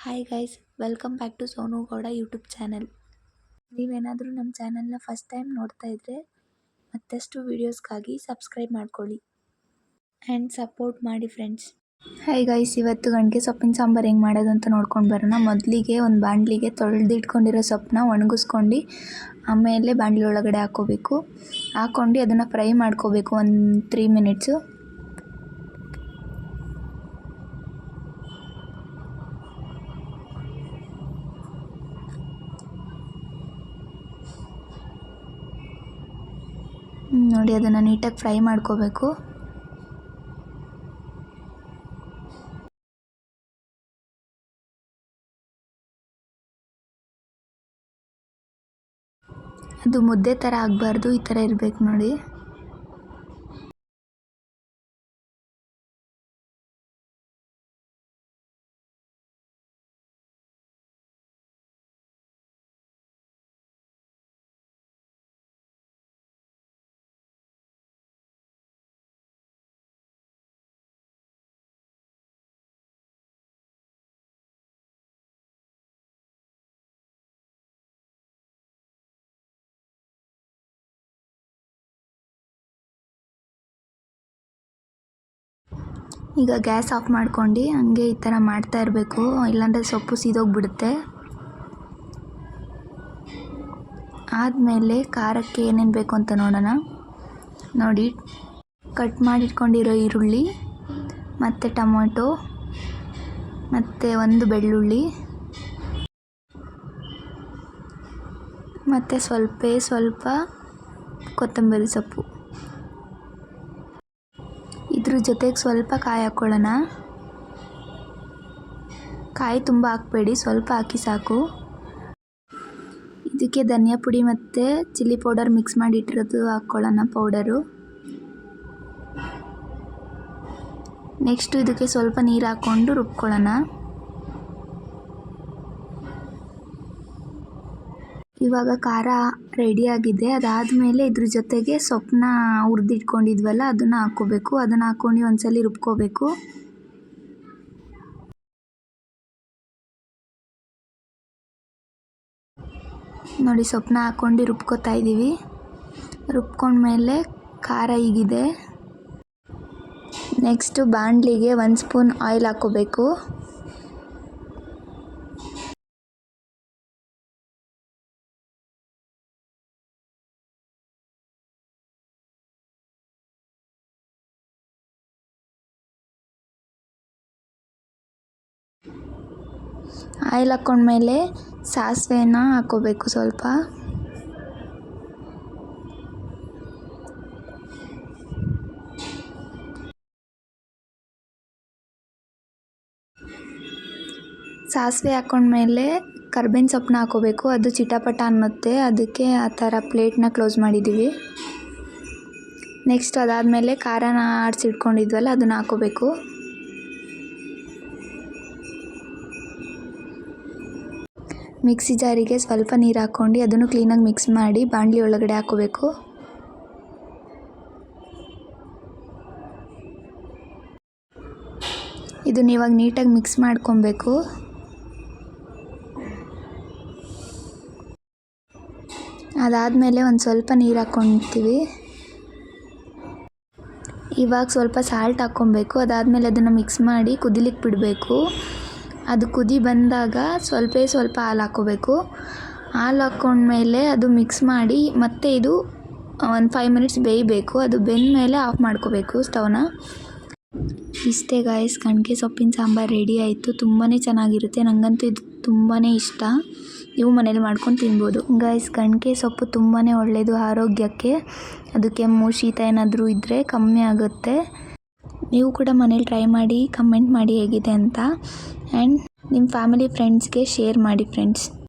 Hi guys welcome back to Sonu Gowda YouTube channel ನೀವೇನಾದರೂ ನಮ್ಮ ಚಾನಲ್ನ ಫಸ್ಟ್ ಟೈಮ್ ನೋಡ್ತಾ ಇದ್ದರೆ ಮತ್ತಷ್ಟು ವೀಡಿಯೋಸ್ಗಾಗಿ ಸಬ್ಸ್ಕ್ರೈಬ್ ಮಾಡ್ಕೊಳ್ಳಿ ಆ್ಯಂಡ್ ಸಪೋರ್ಟ್ ಮಾಡಿ ಫ್ರೆಂಡ್ಸ್ ಹಾಯ್ ಗೈಸ್ ಇವತ್ತು ಗಂಟೆ ಸೊಪ್ಪಿನ ಸಾಂಬಾರು ಹೆಂಗೆ ಮಾಡೋದು ಅಂತ ನೋಡ್ಕೊಂಡು ಬರೋಣ. ಮೊದಲಿಗೆ ಒಂದು ಬಾಣಲಿಗೆ ತೊಳೆದಿಟ್ಕೊಂಡಿರೋ ಸೊಪ್ಪನ್ನ ಒಣಗಿಸ್ಕೊಂಡು ಆಮೇಲೆ ಬಾಣಲಿ ಒಳಗಡೆ ಹಾಕ್ಕೋಬೇಕು. ಹಾಕ್ಕೊಂಡು ಅದನ್ನು ಫ್ರೈ ಮಾಡ್ಕೋಬೇಕು ಒಂದು ತ್ರೀ ಮಿನಿಟ್ಸು ನೋಡಿ ಅದನ್ನು ನೀಟಾಗಿ ಫ್ರೈ ಮಾಡ್ಕೋಬೇಕು. ಅದು ಮುದ್ದೆ ಥರ ಆಗಬಾರ್ದು ಈ ಥರ ಇರಬೇಕು ನೋಡಿ. ಈಗ ಗ್ಯಾಸ್ ಆಫ್ ಮಾಡ್ಕೊಂಡು ಹಂಗೆ ಈ ಥರ ಮಾಡ್ತಾ ಇರಬೇಕು. ಇಲ್ಲಾಂದರೆ ಸೊಪ್ಪು ಸೀದೋಗಿಬಿಡುತ್ತೆ. ಆದಮೇಲೆ ಖಾರಕ್ಕೆ ಏನೇನು ಬೇಕು ಅಂತ ನೋಡೋಣ. ನೋಡಿ, ಕಟ್ ಮಾಡಿಟ್ಕೊಂಡಿರೋ ಈರುಳ್ಳಿ, ಮತ್ತು ಟೊಮೊಟೊ, ಮತ್ತು ಒಂದು ಬೆಳ್ಳುಳ್ಳಿ, ಮತ್ತು ಸ್ವಲ್ಪ ಸ್ವಲ್ಪ ಕೊತ್ತಂಬರಿ ಸೊಪ್ಪು. ಇದ್ರ ಜೊತೆಗೆ ಸ್ವಲ್ಪ ಕಾಯಿ ಹಾಕ್ಕೊಳ್ಳೋಣ ಕಾಯಿ ತುಂಬ ಹಾಕ್ಬೇಡಿ, ಸ್ವಲ್ಪ ಹಾಕಿ ಸಾಕು. ಇದಕ್ಕೆ ಧನಿಯಾ ಪುಡಿ ಮತ್ತು ಚಿಲ್ಲಿ ಪೌಡರ್ ಮಿಕ್ಸ್ ಮಾಡಿ ಇಟ್ಟಿರೋದು ಹಾಕ್ಕೊಳ್ಳೋಣ ಪೌಡರು. ನೆಕ್ಸ್ಟು ಇದಕ್ಕೆ ಸ್ವಲ್ಪ ನೀರು ಹಾಕ್ಕೊಂಡು ರುಬ್ಕೊಳ್ಳೋಣ. ಇವಾಗ ಖಾರ ರೆಡಿಯಾಗಿದೆ ಅದಾದಮೇಲೆ ಇದ್ರ ಜೊತೆಗೆ ಸೊಪ್ಪನ್ನ ಹುರಿದಿಟ್ಕೊಂಡಿದ್ವಲ್ಲ, ಅದನ್ನು ಹಾಕ್ಕೋಬೇಕು. ಅದನ್ನು ಹಾಕ್ಕೊಂಡು ಒಂದ್ಸಲಿ ರುಬ್ಕೋಬೇಕು. ನೋಡಿ ಸೊಪ್ಪನ್ನ ಹಾಕ್ಕೊಂಡು ರುಬ್ಕೋತಾ ಇದ್ದೀವಿ ರುಬ್ಕೊಂಡ್ಮೇಲೆ ಖಾರ ಈಗಿದೆ ನೆಕ್ಸ್ಟು ಬಾಣಲಿಗೆ ಒಂದು ಸ್ಪೂನ್ ಆಯಿಲ್ ಹಾಕ್ಕೋಬೇಕು. ಆಯಿಲ್ ಹಾಕ್ಕೊಂಡ್ಮೇಲೆ ಸಾಸಿವೆನ ಹಾಕ್ಕೋಬೇಕು ಸ್ವಲ್ಪ. ಸಾಸಿವೆ ಹಾಕ್ಕೊಂಡ್ಮೇಲೆ ಕರ್ಬೇವಿನ ಸೊಪ್ಪನ್ನ ಹಾಕ್ಕೋಬೇಕು. ಅದು ಚಿಟಪಟ ಅನ್ನುತ್ತೆ. ಅದಕ್ಕೆ ಆ ಥರ ಪ್ಲೇಟ್ನ ಕ್ಲೋಸ್ ಮಾಡಿದ್ದೀವಿ. ನೆಕ್ಸ್ಟ್ ಅದಾದಮೇಲೆ ಖಾರನ ಆಡಿಸಿಟ್ಕೊಂಡಿದ್ವಲ್ಲ, ಅದನ್ನು ಹಾಕ್ಕೋಬೇಕು. ಮಿಕ್ಸಿ ಜಾರಿಗೆ ಸ್ವಲ್ಪ ನೀರು ಹಾಕ್ಕೊಂಡು ಅದನ್ನು ಕ್ಲೀನಾಗಿ ಮಿಕ್ಸ್ ಮಾಡಿ ಬಾಣಲಿ ಒಳಗಡೆ ಹಾಕೋಬೇಕು. ಇದನ್ನ ಇವಾಗ ನೀಟಾಗಿ ಮಿಕ್ಸ್ ಮಾಡ್ಕೊಬೇಕು. ಅದಾದಮೇಲೆ ಒಂದು ಸ್ವಲ್ಪ ನೀರು ಹಾಕ್ಕೊತೀವಿ ಇವಾಗ ಸ್ವಲ್ಪ ಸಾಲ್ಟ್ ಹಾಕ್ಕೊಬೇಕು. ಅದಾದಮೇಲೆ ಅದನ್ನು ಮಿಕ್ಸ್ ಮಾಡಿ ಕುದಿಲಿಕ್ಕೆ ಬಿಡಬೇಕು. ಅದು ಕುದಿ ಬಂದಾಗ ಸ್ವಲ್ಪ ಸ್ವಲ್ಪ ಹಾಲು ಹಾಕ್ಕೋಬೇಕು. ಹಾಲು ಹಾಕ್ಕೊಂಡ್ಮೇಲೆ ಅದು ಮಿಕ್ಸ್ ಮಾಡಿ ಮತ್ತೆ ಇದು ಒಂದು ಫೈವ್ ಮಿನಿಟ್ಸ್ ಬೇಯಬೇಕು. ಅದು ಬೆಂದಮೇಲೆ ಆಫ್ ಮಾಡ್ಕೋಬೇಕು ಸ್ಟವ್ನ ಇಷ್ಟೇ ಗಾಯಸ್ ಕಣ್ಕೆ ಸೊಪ್ಪಿನ ಸಾಂಬಾರು ರೆಡಿ ಆಯಿತು. ತುಂಬಾ ಚೆನ್ನಾಗಿರುತ್ತೆ. ನನಗಂತೂ ಇದು ತುಂಬಾ ಇಷ್ಟ. ನೀವು ಮನೇಲಿ ಮಾಡ್ಕೊಂಡು ತಿನ್ಬೋದು. ಗಾಯಸ್ ಕಣ್ಕೆ ಸೊಪ್ಪು ತುಂಬಾ ಒಳ್ಳೆಯದು ಆರೋಗ್ಯಕ್ಕೆ. ಅದು ಕೆಮ್ಮು, ಶೀತ ಏನಾದರೂ ಇದ್ದರೆ ಕಮ್ಮಿ ಆಗುತ್ತೆ. ನೀವು ಕೂಡ ಮನೇಲಿ ಟ್ರೈ ಮಾಡಿ ಕಮೆಂಟ್ ಮಾಡಿ ಹೇಗಿದೆ ಅಂತ. ಆ್ಯಂಡ್ ನಿಮ್ಮ ಫ್ಯಾಮಿಲಿ ಫ್ರೆಂಡ್ಸ್ಗೆ ಶೇರ್ ಮಾಡಿ ಫ್ರೆಂಡ್ಸ್